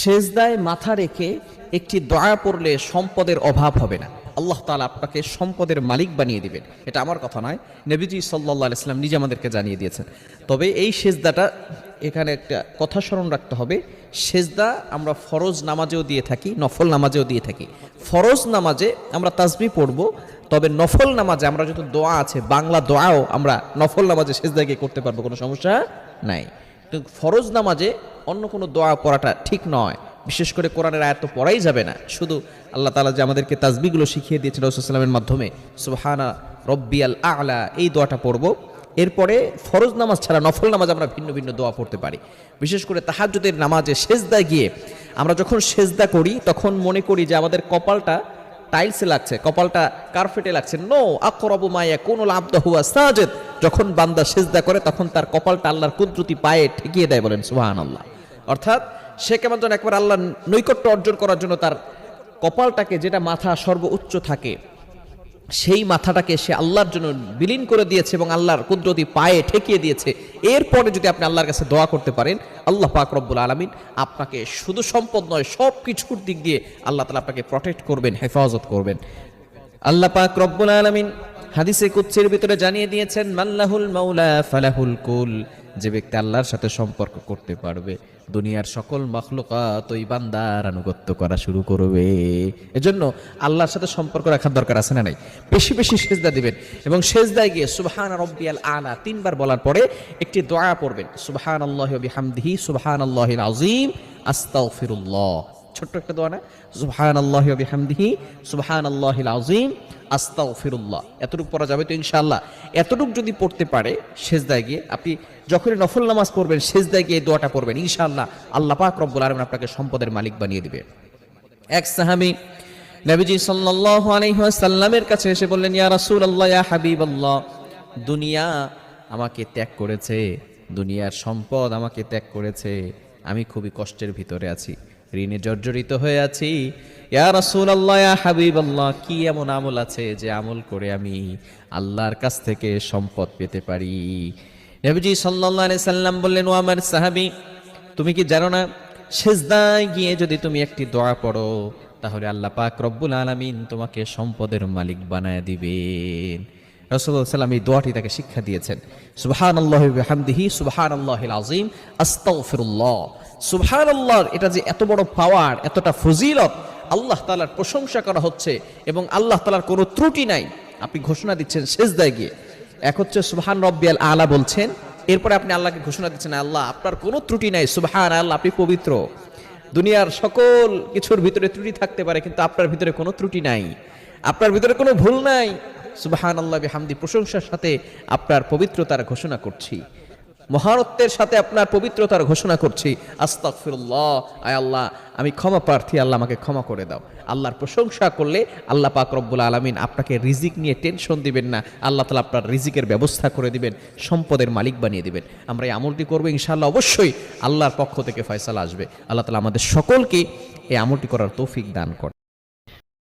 সেজদায় মাথা রেখে একটি দয়া পড়লে সম্পদের অভাব হবে না। আল্লাহ তালা আপনাকে সম্পদের মালিক বানিয়ে দিবেন। এটা আমার কথা নয়। নবীজি সাল্লাহ ইসলাম নিজে আমাদেরকে জানিয়ে দিয়েছেন। তবে এই সেজদাটা এখানে একটা কথা স্মরণ রাখতে হবে। সেজদা আমরা ফরজ নামাজেও দিয়ে থাকি, নফল নামাজেও দিয়ে থাকি। ফরজ নামাজে আমরা তাজবি পড়ব, তবে নফল নামাজে আমরা যত দোয়া আছে, বাংলা দোয়াও আমরা নফল নামাজে সেজদা গিয়ে করতে পারব, কোনো সমস্যা নাই। কিন্তু ফরজ নামাজে অন্য কোনো দোয়া পড়াটা ঠিক নয়। বিশেষ করে কোরআনের আয়াত পড়াই যাবে না। শুধু আল্লাহ তালা যে আমাদেরকে তাজবিগুলো শিখিয়ে দিয়েছেন রসুলামের মাধ্যমে, সুবহানা রব্বিয়াল আলা, এই দোয়াটা পড়ব। এরপরে ফরজ নামাজ ছাড়া নফল নামাজ আমরা ভিন্ন ভিন্ন দোয়া পড়তে পারি। বিশেষ করে তাহাজ্জুদের নামাজে সেজদা গিয়ে আমরা যখন সেজদা করি, তখন মনে করি যে আমাদের কপালটা টাইলসে লাগছে, কপালটা কার্পেটে লাগছে। নো আকরবু মায়া কোন আব্দ হুয়া সাজেদ। যখন বান্দা সেজদা করে, তখন তার কপালটা আল্লাহর কুদরতি পায়ে ঠেকিয়ে দেয় বলেন সুহান আল্লাহ অর্থাৎ সে কেমন যেন একবার আল্লাহ নৈকট্য অর্জন করার জন্য তার কপালটাকে যেটা মাথা সর্বোচ্চ থাকে সেই মাথাটাকে সে আল্লাহর জন্য বিলীন করে দিয়েছে এবং আল্লাহর কুদরতি পায়ে ঠেকিয়ে দিয়েছে। এরপরে যদি আপনি আল্লাহর কাছে দোয়া করতে পারেন, আল্লাহ পাক রব্বুল আলমিন আপনাকে শুধু সম্পদ নয় সব কিছুর দিক দিয়ে আল্লাহ তালা আপনাকে প্রটেক্ট করবেন, হেফাজত করবেন। আল্লাহ পাক রব্বুল আলমিন হাদিসে কুচ্ছের ভিতরে জানিয়ে দিয়েছেন মাল্লাহুল মাউলা ফালাহুল কুল যে ব্যক্তি আল্লাহর সাথে সম্পর্ক করতে পারবে, দুনিয়ার সকল মখলুকাত ওই বান্দার আনুগত্য করা শুরু করবে। এজন্য আল্লাহর সাথে সম্পর্ক রাখার দরকার আছে না নাই? বেশি বেশি সেজদা দিবেন এবং সেজদায় গিয়ে সুবহান রব্বিয়াল আলা তিনবার বলার পরে একটি দোয়া পড়বেন সুবহান আল্লাহ বিহামদিহি সুবহান আল্লাহিল আজিম আস্তাগফিরুল্লাহ ছোট্ট একটা দোয়া না। সুবহান আল্লাহ বিহামদিহি সুবহান আল্লাহিল আজিম আস্তাগফিরুল্লাহ। এতটুকু পড়া যাবে তো ইনশাআল্লাহ। এতটুকু যদি পড়তে পারে সেজদায় গিয়ে, আপনি যখনই নফল নামাজ পড়বেন, সেজদায় গিয়ে দোয়াটা পড়বেন, ইনশাআল্লাহ আল্লাহ পাক রব্বুল আলামিন আপনাকে সম্পদের মালিক বানিয়ে দিবে। এক সাহাবী নবীজি সাল্লাল্লাহু আলাইহি কাছে এসে বললেন, ইয়া রাসূলুল্লাহ, ইয়া হাবিবাল্লাহ, দুনিয়া আমাকে ত্যাগ করেছে, দুনিয়ার সম্পদ আমাকে ত্যাগ করেছে, আমি খুবই কষ্টের ভিতরে আছি। ঋণে জর্জরিত হয়ে আছি। ইয়া রাসূলুল্লাহ, ইয়া হাবিবাল্লাহ, কি এমন আমল আছে যে আমল করে আমি আল্লাহর কাছ থেকে সম্পদ পেতে পারি? নবীজি সাল্লাল্লাহু আলাইহি সাল্লাম বললেন, ও আমার সাহাবী, তুমি কি জানো না, সেজদায় গিয়ে যদি তুমি একটি দোয়া পড়ো, তাহলে আল্লাহ পাক রব্বুল আলামিন তোমাকে সম্পদের মালিক বানায় দিবেন। সাল্লাম এই দোয়াটি তাকে শিক্ষা দিয়েছেন। সুবহান আল্লাহ হামদিহি সুবহান আল্লাহিল আজিম আস্তাগফিরুল্লাহ। সুবহান আল্লাহর এটা যে এত বড় পাওয়ার এতটা ফজিলত, আল্লাহ তালার প্রশংসা করা হচ্ছে এবং আল্লাহ তালার কোনো ত্রুটি নাই। আপনি ঘোষণা দিচ্ছেন সেজদায় গিয়ে। এক হচ্ছে সুবহান রব্বিয়াল আলা বলছেন, এরপরে আপনি আল্লাহকে ঘোষণা দিচ্ছেন, আল্লাহ, আপনার কোনো ত্রুটি নাই, সুবহান আল্লাহ, আপনি পবিত্র। দুনিয়ার সকল কিছুর ভিতরে ত্রুটি থাকতে পারে, কিন্তু আপনার ভিতরে কোনো ত্রুটি নাই। আপনার ভিতরে কোনো ভুল নাই। সুবাহান আল্লাহ হামদি প্রশংসার সাথে আপনার পবিত্রতার ঘোষণা করছি। মহারত্বের সাথে আপনার পবিত্রতার ঘোষণা করছি। আস্তাগফিরুল্লাহ। আয় আল্লাহ, আমি ক্ষমা প্রার্থী, আল্লাহ আমাকে ক্ষমা করে দাও। আল্লাহর প্রশংসা করলে আল্লাহ পাক রব্বুল আলমিন আপনাকে রিজিক নিয়ে টেনশন দিবেন না। আল্লাহ তালা আপনার রিজিকের ব্যবস্থা করে দিবেন, সম্পদের মালিক বানিয়ে দিবেন। আমরা এই আমলটি করব ইনশাআল্লাহ, অবশ্যই আল্লাহর পক্ষ থেকে ফয়সালা আসবে। আল্লাহ তালা আমাদের সকলকে এই আমলটি করার তৌফিক দান করে